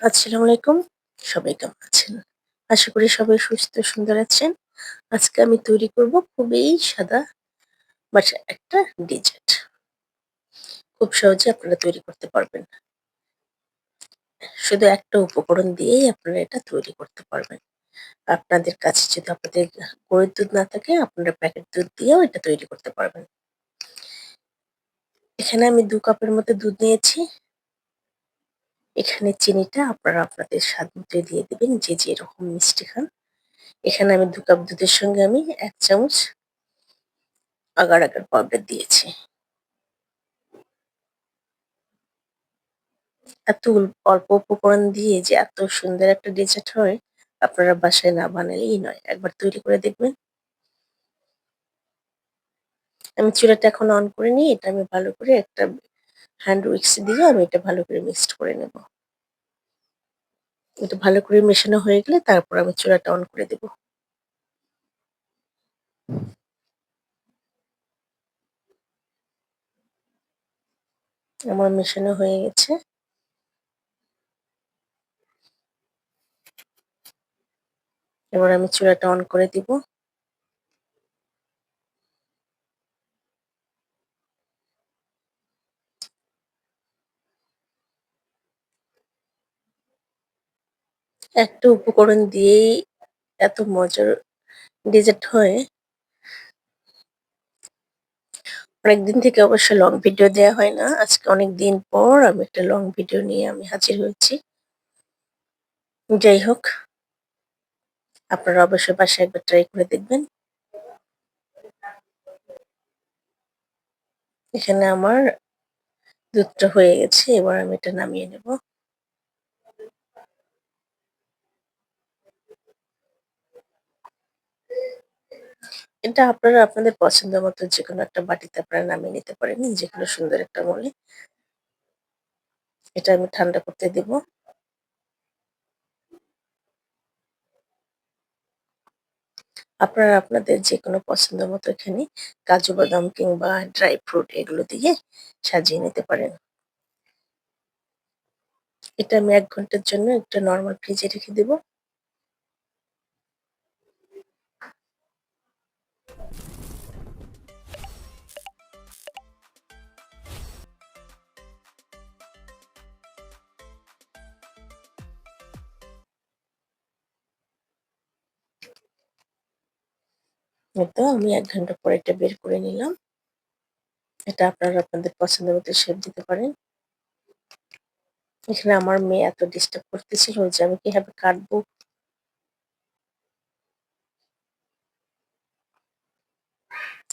আসসালামু আলাইকুম। সবাই কেমন আছেন? আশা করি সবাই সুস্থ সুন্দর আছেন। আজকে আমি তৈরি করব খুবই সাদা বাসার একটা ডেজার্ট খুব সহজে আপনারা তৈরি করতে পারবেন। শুধু একটা উপকরণ দিয়েই আপনারা এটা তৈরি করতে পারবেন। আপনাদের কাছে যদি আপনাদের গরুর দুধ না থাকে, আপনারা প্যাকেট দুধ দিয়েও এটা তৈরি করতে পারবেন। এখানে আমি দু কাপের মতো দুধ নিয়েছি। এখানে চিনিটা আপনারা আপনাদের স্বাদ মতো দিয়ে দেবেন, যে যেরকম মিষ্টি খান। এখানে আমি দু কাপ দুধের সঙ্গে আমি এক চামচ আগার আগার পাউডার দিয়েছি। এত অল্প উপকরণ দিয়ে যে এত সুন্দর একটা ডেজার্ট হয়, আপনারা বাসায় না বানালেই নয়। একবার তৈরি করে দেখবেন। আমি চুলাটা এখন অন করে নিই এটা আমি ভালো করে একটা হ্যান্ড উইক্স দিয়ে আমি এটা ভালো করে মিক্সড করে নেব। এটা ভালো করে মেশানো হয়ে গেলে তারপর আমি চুলাটা অন করে দেব। আমার মেশানো হয়ে গেছে। এবার আমি চুলাটা অন করে দিব। একটা উপকরণ দিয়েই এত মজার ডেজার্ট হয়। অনেকদিন থেকে অবশ্য লং ভিডিও দেওয়া হয় না। আজকে অনেক দিন পর আমি একটা লং ভিডিও নিয়ে আমি হাজির হয়েছি। যাই হোক, আপনারা অবশ্যই বাসায় একবার ট্রাই করে দেখবেন। এখানে আমার দুধটা হয়ে গেছে, এবার আমি এটা নামিয়ে নেব। এটা আপনারা আপনাদের পছন্দ মতো যে কোনো একটা বাটিতে আপনারা নামিয়ে নিতে পারেন যে কোনো সুন্দর একটা মলে। এটা আমি ঠান্ডা করতে দেব। আপনারা আপনাদের যে কোনো পছন্দ মতো এখানে কাজু বাদাম কিংবা ড্রাই ফ্রুট এগুলো দিয়ে সাজিয়ে নিতে পারেন। এটা আমি এক ঘণ্টার জন্য একটা নর্মাল ফ্রিজে রেখে দেব। তো আমি এক ঘণ্টা পরে এটা বের করে নিলাম। এটা আপনারা আপনাদের পছন্দ মতো শেপ দিতে পারেন। এখানে আমার মেয়ে এত ডিস্টার্ব করতেছিল যে আমি কীভাবে কাটবো?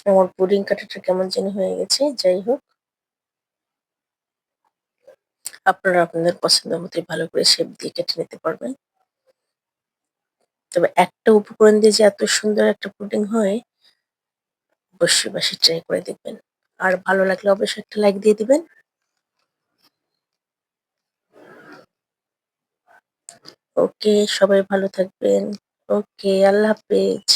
আমার পুডিং কাটাটা কেমন যেন হয়ে গেছে, যাই হোক। আপনারা আপনাদের পছন্দ মতো ভালো করে শেপ দিয়ে কেটে নিতে পারবেন। তবে একটা উপকরণ দিয়ে যে এত সুন্দর একটা পুডিং হয়, অবশ্যই বাসে ট্রাই করে দেখবেন। আর ভালো লাগলে অবশ্যই একটা লাইক দিয়ে দিবেন। ওকে সবাই ভালো থাকবেন। ওকে আল্লাহ হাফেজ।